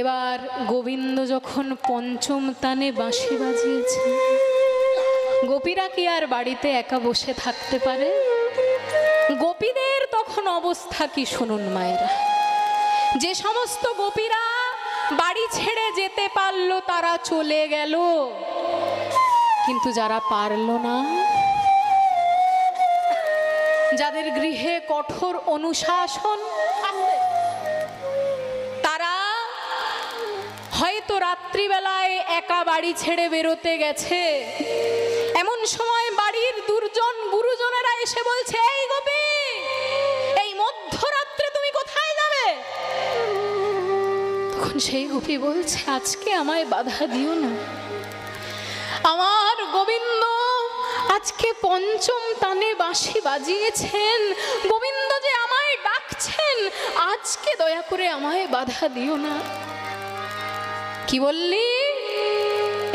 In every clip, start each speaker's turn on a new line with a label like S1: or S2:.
S1: এবার গোবিন্দ যখন পঞ্চম তানে বাঁশি বাজিয়েছে, গোপীরা কি আর বাড়িতে একা বসে থাকতে পারে? গোপীদের তখন অবস্থা কি শুনুন মায়েরা? যে সমস্ত গোপীরা বাড়ি ছেড়ে যেতে পারল, তারা চলে গেল। কিন্তু যারা পারল না, যাদের গৃহে কঠোর অনুশাসন তারা হয়তো রাত্রিবেলায় একা বাড়ি ছেড়ে বেরোতে গেছে। এমন সময় বাড়ির দুর্জন গুরুজনেরা এসে বলছে, এই গোপী, এই মধ্যরাত্রে তুমি কোথায় যাবে? তখন সেই গোপী বলছে, আজকে আমায় বাধা দিও না। আমার গোবিন্দ আজকে পঞ্চম তানে বাঁশি বাজিয়েছেন। গোবিন্দ যে আমায় ডাকছেন, আজকে দয়া করে আমায় বাধা দিও না। কি বললি?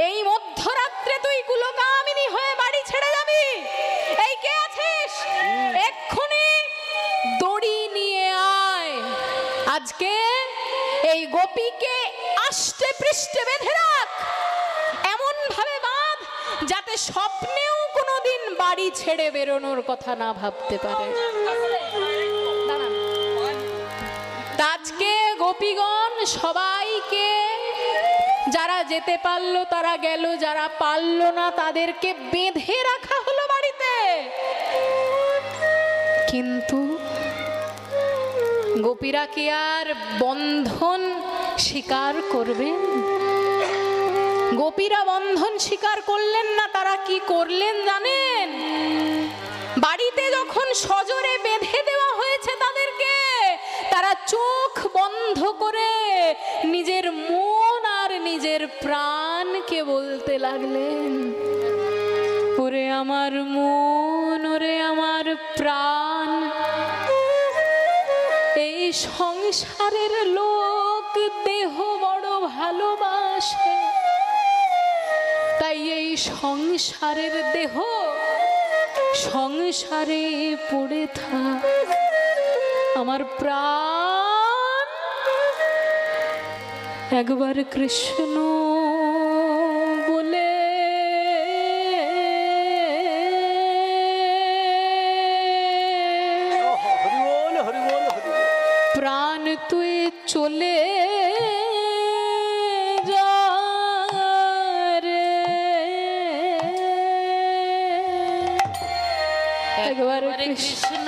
S1: এই মধ্যরাত্রে তুই কুলকামিনী হয়ে বাড়ি ছেড়ে যাবি? এই কে আছিস? এক্ষুনি দড়ি নিয়ে আয়। আজকে এই গোপীকে আষ্টে পৃষ্ঠে বেঁধে রাখ। এমন ভাবে বাঁধ যাতে স্বপ্নেও কোনোদিন বাড়ি ছেড়ে বেরোনোর কথা না ভাবতে পারে। তা আজকে গোপীগণ সবাইকে যারা যেতে পারল তারা গেল, যারা পারল না তাদেরকে বেঁধে রাখা হলো বাড়িতে। কিন্তু গোপীরা কি আর বন্ধন স্বীকার করবেন? গোপীরা বন্ধন স্বীকার করলেন না, তারা কি করলেন জানেন? বাড়িতে যখন সজোরে বেঁধে দেওয়া হয়েছে তাদেরকে, তারা চোখ বন্ধ করে নিজের আর নিজের প্রাণকে বলতে লাগলেন, ওরে আমার মন, ওরে আমার প্রাণ, এই সংসারের লোক দেহ বড় ভালোবাসে, তাই এই সংসারের দেহ সংসারে পড়ে থাক। আমার প্রাণ একবার কৃষ্ণ বলে। প্রাণ তুই চলে যা একবার
S2: একবারে
S1: কৃষ্ণ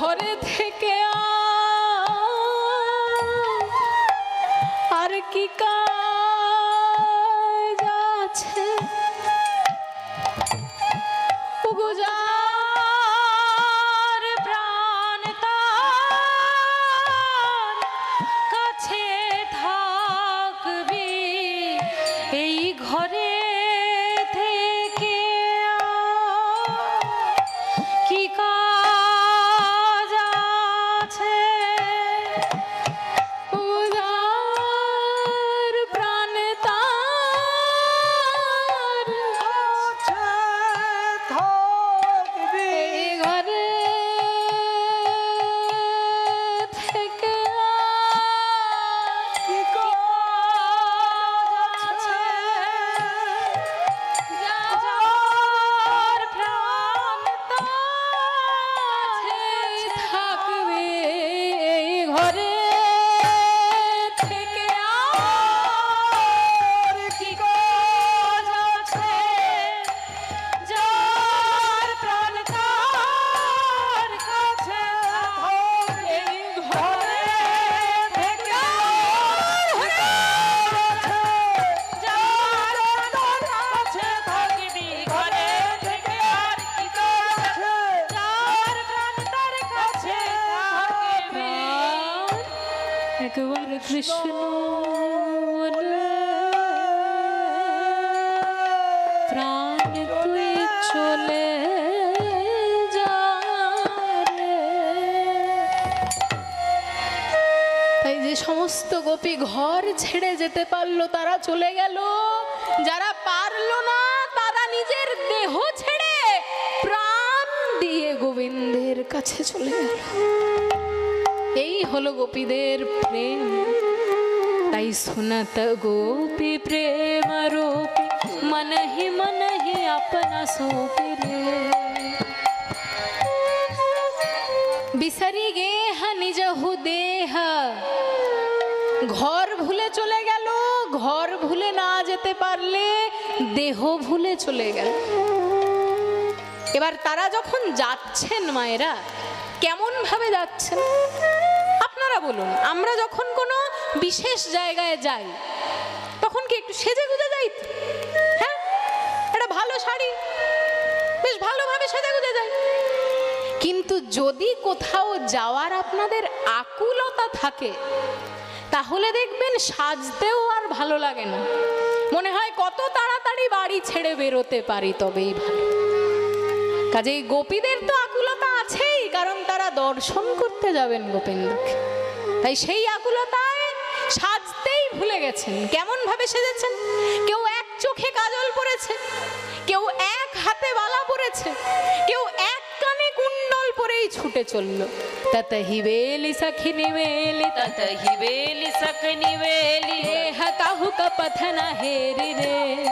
S1: ঘরে থেকে আর কি কাজ?
S2: চলে
S1: গেল। যারা পারল না, তারা নিজের দেহ ছেড়ে প্রাণ দিয়ে গোবিন্দের কাছে চলে গেল। এই হলো গোপীদের প্রেম। তাই শোনাত গোপী প্রেম রূপী,
S2: মনহি আপনা সৌপী রে।
S1: বিসারি গে দেহ ভুলে চলে গেল। এবার তারা যখন যাচ্ছেন মায়েরা কেমন ভাবে যাচ্ছেন? আপনারা বলুন, আমরা যখন কোনো বিশেষ জায়গায় যাই, তখন কি একটু সেজে গুজে যাই? হ্যাঁ? একটা ভালো শাড়ি, বেশ ভালোভাবে সেজে গুজে যাই। কিন্তু যদি কোথাও যাওয়ার আপনাদের আকুলতা থাকে, তাহলে দেখবেন সাজতেও আর ভালো লাগে না। মনে হয় কত তাড়াতাড়ি বাড়ি ছেড়ে বেরোতে পারি তবেই ভালো কাজেই গোপীদের তো আকুলতা আছেই, কারণ তারা দর্শন করতে যাবেন গোপেন্দ্রকে তাই সেই আকুলতায় সাজতেই ভুলে গেছেন। কেমন ভাবে সেজেছেন? কেউ এক চোখে কাজল পরেছে, কেউ এক হাতে বালা পরেছে, কেউ এক কানে কুণ্ডল পরেই ছুটে চলল। তত হিবেলি
S2: সখিনী বেলি তত হিবেলি সখিনী
S1: বেলি काहू का पथन हेरी रे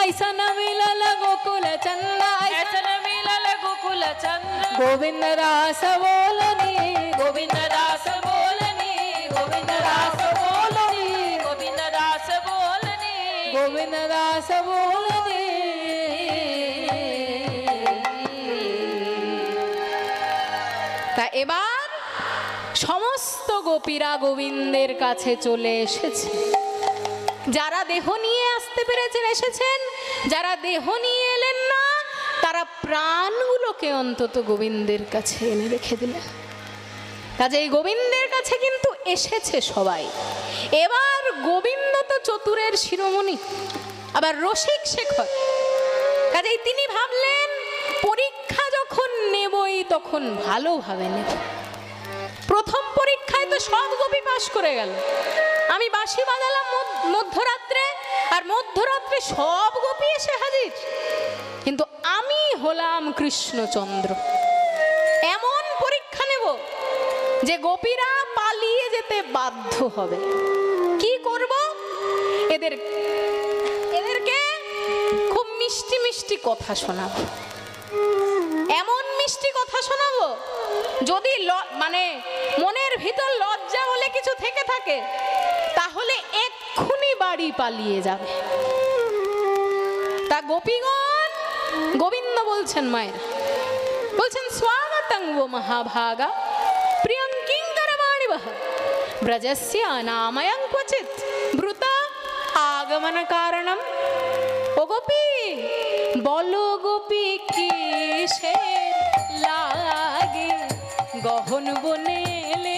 S1: ऐसा न मिलल गोकुल चंदा
S2: ऐसा न मिलल गोकुल चंद्र
S1: गोविंद रास बोलनी
S2: गोविंद दास बोलनी गोविंद दास बोलनी गोविंद दास बोलनी
S1: गोविंद दास बोलनी তা এবার সমস্ত গোপীরা গোবিন্দের কাছে চলে এসেছে যারা দেহ নিয়ে আসতে পেরেছেন, এসেছেন? যারা দেহ নিয়ে এলেন না, তারা প্রাণগুলোকে অন্তত গোবিন্দের কাছে এনে রেখে দিলেন। কাজেই গোবিন্দের কাছে কিন্তু এসেছে সবাই। এবার গোবিন্দ তো চতুরের শিরোমণি, আবার রসিক শেখর। কাজেই তিনি ভাবলেন, পরীক্ষা যখন নেবই তখন ভালোভাবে নেব। প্রথম পরীক্ষায় তো সব গোপী পাশ করে গেল। আমি বাঁশি বাজালাম মধ্য- মধ্যরাত্রে আর মধ্যরাত্রে সব গোপী এসে হাজির। কিন্তু আমি হলাম কৃষ্ণচন্দ্র। এমন পরীক্ষা নেব যে গোপীরা পালিয়ে যেতে বাধ্য হবে। কি করব? এদের, এদেরকে খুব মিষ্টি মিষ্টি কথা শোনাবো। এমন মিষ্টি কথা শোনাবো যদি মানে মনের ভিতর লজ্জা বলে কিছু থেকে থাকে, তাহলে এক্ষুনি বাড়ি পালিয়ে যাবে। তা গোপীগণ, গোবিন্দ বলছেন মায়ের, বলছেন, স্বাগতং ও মহাভাগা, প্রিয়ং কিঙ্করমাণি বহ ব্রজস্য নাময়ং ক্বচিত ব্রুত আগমন কারণম। ও গোপী, বলো গোপী, কিসের লাগে গহন বনে এলে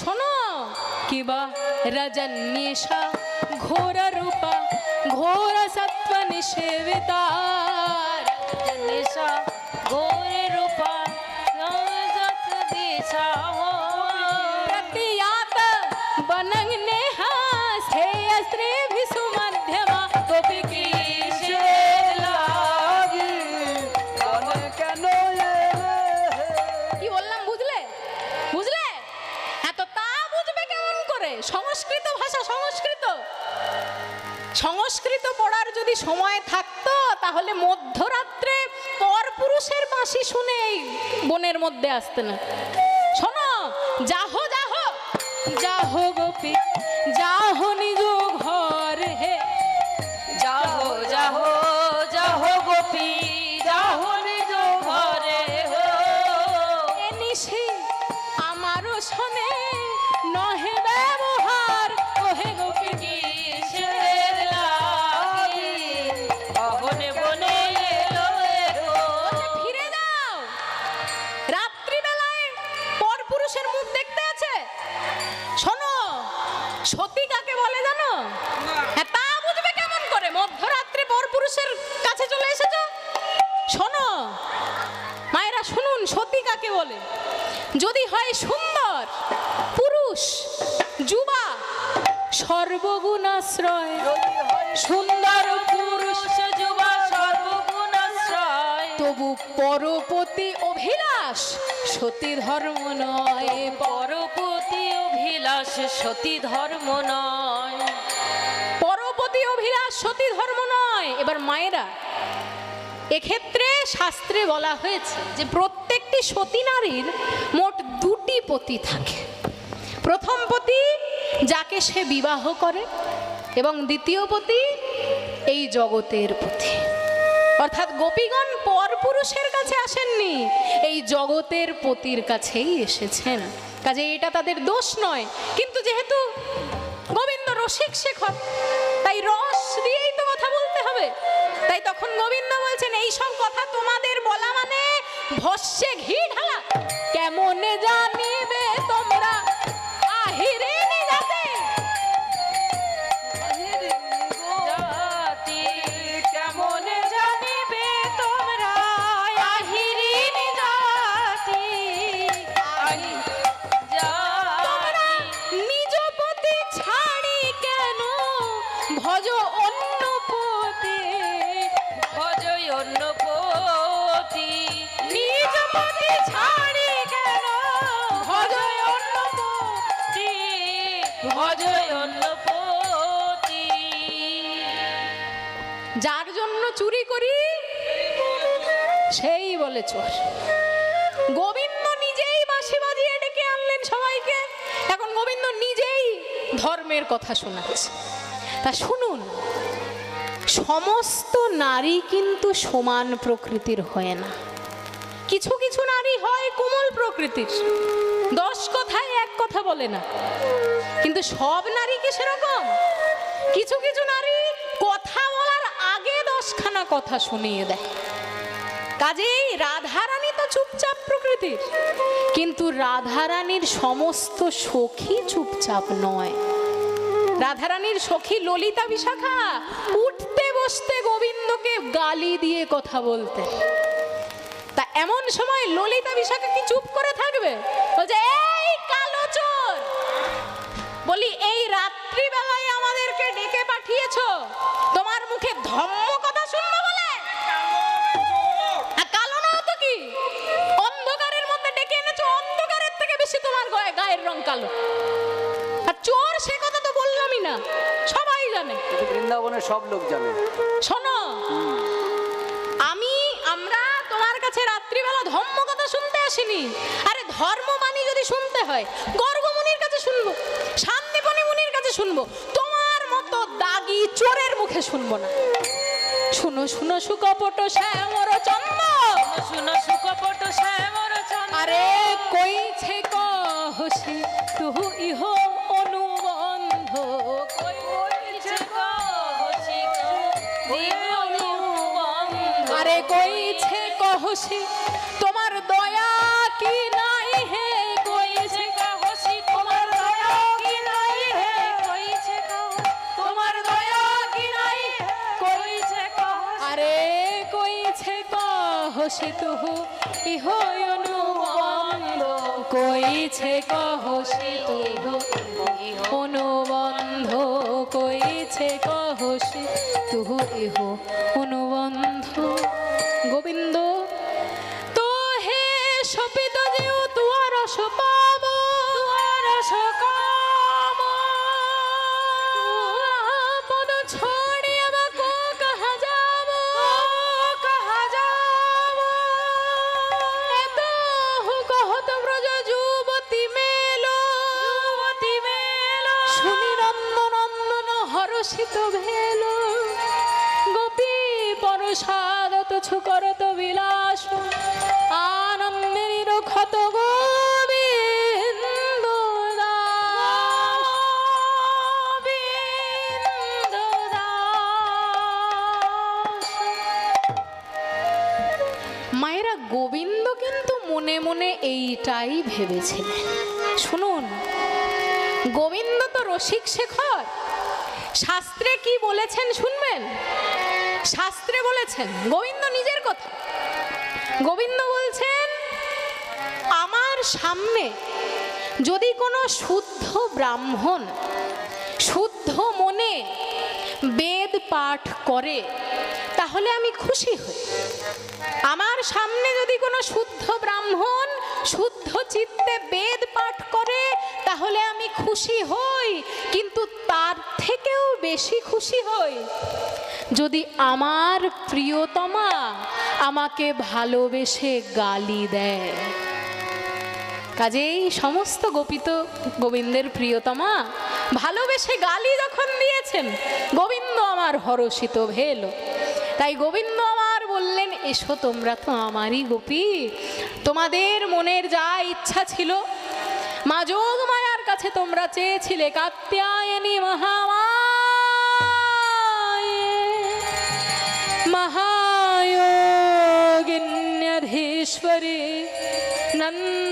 S1: শোনো। কিবা রজন্যেশা ঘোর রূপা ঘোর সত্ব নিষেবিতা
S2: জনেশা
S1: সংস্কৃত পড়ার যদি সময় থাকতো, তাহলে মধ্যরাত্রে পরপুরুষের বাঁশি শুনে এই বনের মধ্যে আসতে না। সতী কাকে বলে জানো? হ্যাঁ তা বুঝবে কেমন করে? মধ্যরাত্রে পর পুরুষের কাছে চলে এসেছ? শোনো মায়েরা শুনুন সতী কাকে বলে? যদি হয় সুন্দর পুরুষ যুবা সর্বগুণাশ্রয়। সুন্দর পুরুষ
S2: যুবা সর্বগুণাশ্রয়।
S1: তবু পরপতি অভিলাষ সতী ধর্ম নয়
S2: পরপতি অভিলাষ সতী ধর্ম নয়।
S1: পরপতি অভিলাষ সতী ধর্ম নয়। এবার মায়েরা, এক্ষেত্রে শাস্ত্রে বলা হয়েছে যে প্রত্যেকটি সতী নারীর মোট দুটি পতি থাকে। প্রথম পতি যাকে সে বিবাহ করে এবং দ্বিতীয় পতি এই জগতের পতি। অর্থাৎ গোপীগণ পরপুরুষের কাছে আসেননি, এই জগতের পতির কাছেই এসেছেন। কাজে এটা তাদের দোষ নয়। কিন্তু যেহেতু গোবিন্দ রসিক শেখর, তাই রস দিয়েই তো কথা বলতে হবে। তাই তখন গোবিন্দ বলছেন, এই সব কথা তোমাদের বলা মানে ভস্যে ঘি ঢালা। ধর্মের কথা শোনাচ্ছে। তা শুনুন, সমস্ত নারী কিন্তু সমান প্রকৃতির হয় না। কিছু কিছু নারী হয় কোমল প্রকৃতির, দশ কথায় এক কথা বলে না। কিন্তু সব নারী কি সেরকম? কিছু কিছু নারী কথা বলার আগে দশখানা কথা শুনিয়ে দেয়। কাজেই রাধারানী চুপচাপ প্রকৃতির। কিন্তু রাধারানীর সমস্ত সখী চুপচাপ নয়। রাধারানীর সখী ললিতা বিশাখা উঠতে বসতে গোবিন্দকে গালি দিয়ে কথা বলতে তা এমন সময় ললিতা বিশাখা কি চুপ
S3: সব লোক জানে।
S1: শোনো আমি আমরা তোমার কাছে রাত্রিবেলা ধর্ম কথা শুনতে আসিনি। আরে ধর্ম মানি যদি শুনতে হয় গর্গমুনির কাছে শুনব শান্তিপনি মুনির কাছে শুনব তোমার মতো দাগি চোরের মুখে শুনব না। শুনো শুনো সুকপট শ্যামর চন্দ
S2: শুন সুকপট শ্যামর চন্দ্র।
S1: আরে কইছে কহসি তুহু ইহ অনুবন্ধ।
S2: কইছে কহসি,
S1: তোমার দয়া কি নাই হে? কইছে
S2: কহসি, তোমার দয়া কি কইছে
S1: তোমার দয়া কি নাই
S2: কইছে
S1: আরে কইছে কহসি তুহু, ইহ অনুবন্ধ কইছে কহসি তুহু অনুবন্ধ কইছে কহসি তুহু এহ অনুবন্ধ। গোবিন্দ তো হে সপিত যেও তুয়ার সপাব তাই ভেবেছিলেন। শুনুন, গোবিন্দ তো রসিক শেখর। শাস্ত্রে কি বলেছেন শুনবেন? শাস্ত্রে বলেছেন, গোবিন্দ নিজের কথা। গোবিন্দ বলছেন, আমার সামনে যদি কোনো শুদ্ধ ব্রাহ্মণ, শুদ্ধ মনে বেদ পাঠ করে, তাহলে আমি খুশি হই। আমার সামনে যদি কোনো শুদ্ধ ব্রাহ্মণ শুদ্ধ চিত্তে বেদ পাঠ করে, তাহলে আমি খুশি হই, কিন্তু তার থেকেও বেশি খুশি হই। যদি আমার প্রিয়তমা আমাকে ভালোবেসে গালি দেয়। কাজেই সমস্ত গোপিত গোবিন্দের প্রিয়তমা ভালোবেসে গালি যখন দিয়েছেন, গোবিন্দ আমার হরষিত ভেল। তাই গোবিন্দ আমার বললেন, এসো তোমরা তো আমারই গোপী। তোমাদের মনের যা ইচ্ছা ছিল মা যোগ মায়ার কাছে তোমরা চেয়েছিলে, কাত্যায়নী মহামা মহায়োগিন্যধীশ্বরী নন্দ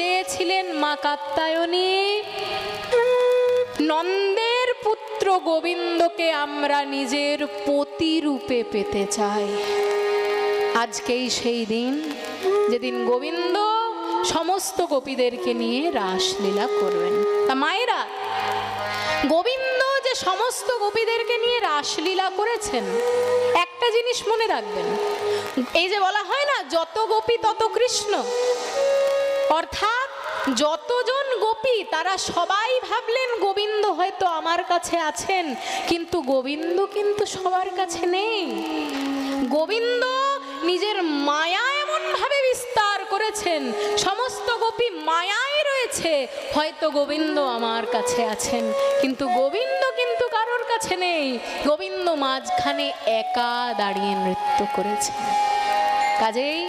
S1: চেয়েছিলেন মা কাত্যায়নী নন্দের পুত্র গোবিন্দকে আমরা নিজের পতি রূপে পেতে চাই। আজকেই সেই দিন যেদিন গোবিন্দ সমস্ত গোপীদেরকে নিয়ে রাসলীলা করবেন। তা মায়েরা, গোবিন্দ যে সমস্ত গোপীদেরকে নিয়ে রাসলীলা করেছেন, একটা জিনিস মনে রাখবেন। এই যে বলা হয় না, যত গোপী তত কৃষ্ণ। অর্থাৎ যতজন গোপী, তারা সবাই ভাবলেন, গোবিন্দ হয়তো আমার কাছে আছেন। কিন্তু গোবিন্দ কিন্তু সবার কাছে নেই। গোবিন্দ নিজের মায়া এমনভাবে বিস্তার করেছেন, সমস্ত গোপী মায়ায় রয়েছে, হয়তো গোবিন্দ আমার কাছে আছেন। কিন্তু গোবিন্দ কিন্তু কারোর কাছে নেই। গোবিন্দ মাঝখানে একা দাঁড়িয়ে নৃত্য করেছেন কাজেই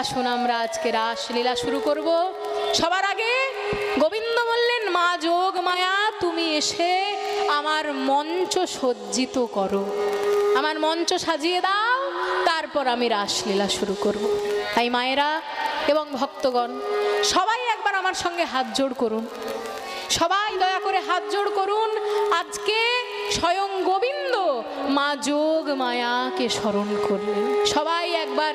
S1: আসুন আমরা আজকে রাসলীলা শুরু করব। সবার আগে গোবিন্দ বললেন, মা যোগ মায়া, তুমি এসে আমার মঞ্চ সজ্জিত করো। আমার মঞ্চ সাজিয়ে দাও, তারপর আমি রাসলীলা শুরু করব। তাই মায়েরা এবং ভক্তগণ, সবাই একবার আমার সঙ্গে হাত জোড় করুন। সবাই দয়া করে হাত জোড় করুন। আজকে স্বয়ং গোবিন্দ মা যোগ মায়াকে স্মরণ করলেন। সবাই একবার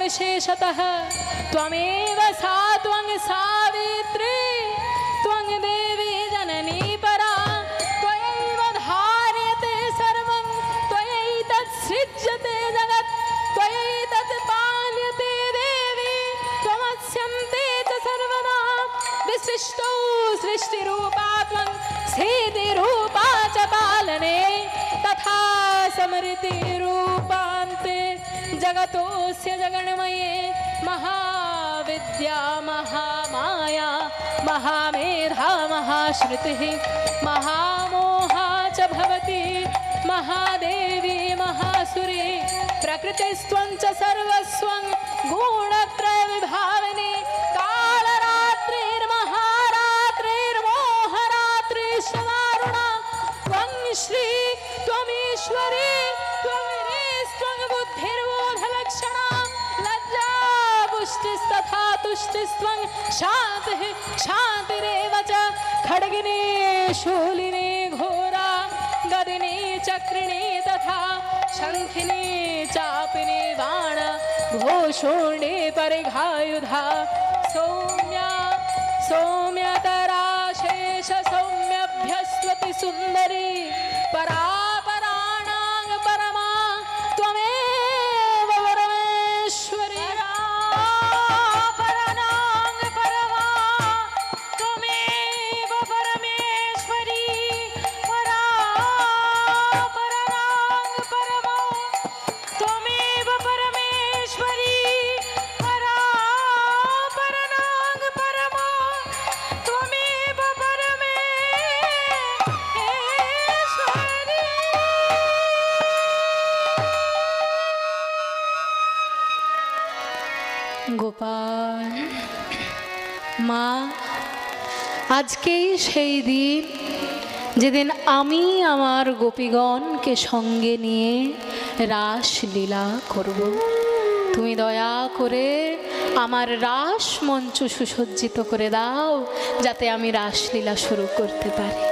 S1: विशेषतः, त्वमेव सा त्वं सावित्री, त्वं देवी जननी परा, त्वयैव धार्यते सर्वं त्वयैतत् सृज्यते जगत् त्वयैतत् पाल्यते देवी त्वमस्यन्ते च सर्वदा, विशिष्टौ सृष्टिरूपा त्वं स्थितिरूपा च पालने, तथा समृतिरूपान्ते जगतोऽस्य जगन्मये महाविद्या महामाया महामेधा महाश्रुतिः महामोहा च भवति महादेवी महासुरी प्रकृतिस्त्वं च सर्वस्वं गुणत्रयविभावने। तुष्टिस्त्वं शान्तिः शान्तिरेव च खड्गिनी, शूलिनी, घोरा, गदिनी, चक्रिणी तथा शङ्खिनी चापिनी बाण घोषोणी परिघायुधा। सौम्या सौम्यतरा शेष सौम्यभ्यस्वति सुन्दरी परापराणां আজকেই সেই দিন যেদিন আমি আমার গোপীগণকে সঙ্গে নিয়ে রাসলীলা করব। তুমি দয়া করে আমার রাস মঞ্চ সুসজ্জিত করে দাও, যাতে আমি রাসলীলা শুরু করতে পারি।